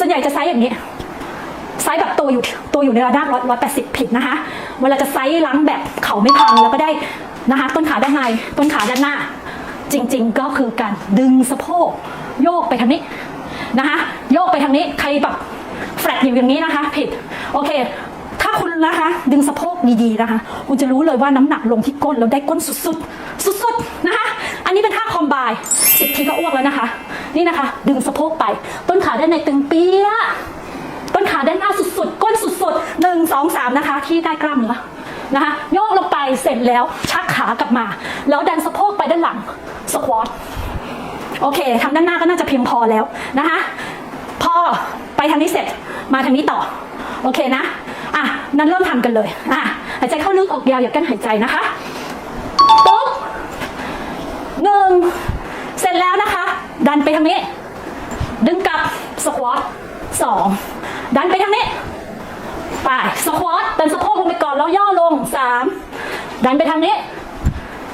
ส่วนใหญ่จะไซส์อย่างนี้ไซส์แบบตัวอยู่ตัวอยู่ในระดับร้อยร้อยแปดสิบผิดนะคะ เวลาจะไซส์ล้างแบบเขาไม่พังแล้วก็ได้นะคะ ต้นขาด้านในต้นขาด้านหน้า จริง ๆ ก็คือการดึงสะโพกโยกไปทางนี้นะคะ โยกไปทางนี้ใครแบบแฟลตอยู่อย่างนี้นะคะ ผิดโอเค ถ้าคุณนะคะ ดึงสะโพกดีๆนะคะ คุณจะรู้เลยว่าน้ำหนักลงที่ก้นแล้วได้ก้นสุดๆ สุดๆนะคะ อันนี้เป็นท่าคอมไบสิบทีก็อ้วกแล้วนะคะ นี่นะคะ ดึงสะโพกไป ต้นขาด้านในตึงเปี้ยต้นขาด้านหน้าสุดๆ ก้นสุดๆหนึ่งสองสามนะคะ ที่ได้กล้ามเนื้อนะคะโยกลงไปเสร็จแล้วชักขากลับมา แล้วดันสะโพกไปด้านหลังสควอตโอเคทาด้านหน้าก็น่าจะเพียงพอแล้วนะคะพอไปทางนี้เสร็จมาทางนี้ต่อ โอเคนะอะนั้นเริ่มทำกันเลยอะหายใจเข้าลึกออกยาวอย่ากั้นหายใจนะคะปุ๊บหนึ่งเสร็จแล้วนะคะ ดันไปทางนี้ ดึงกลับสควอตสองดันไปทางนี้ไปสควอตดันสะโพกลงไปก่อนแล้วย่อลงสามดันไปทางนี้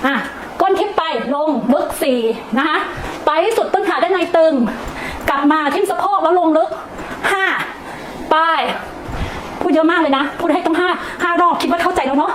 อะก้นทิ่มไปลงลึกสี่นะคะไปสุดต้นขาด้านในตึง กลับมาทิ่มสะโพกแล้วลงลึกห้าไปพูดเยอะมากเลยนะ พูดให้ต้องห้าห้ารอบคิดว่าเข้าใจแล้วเนาะ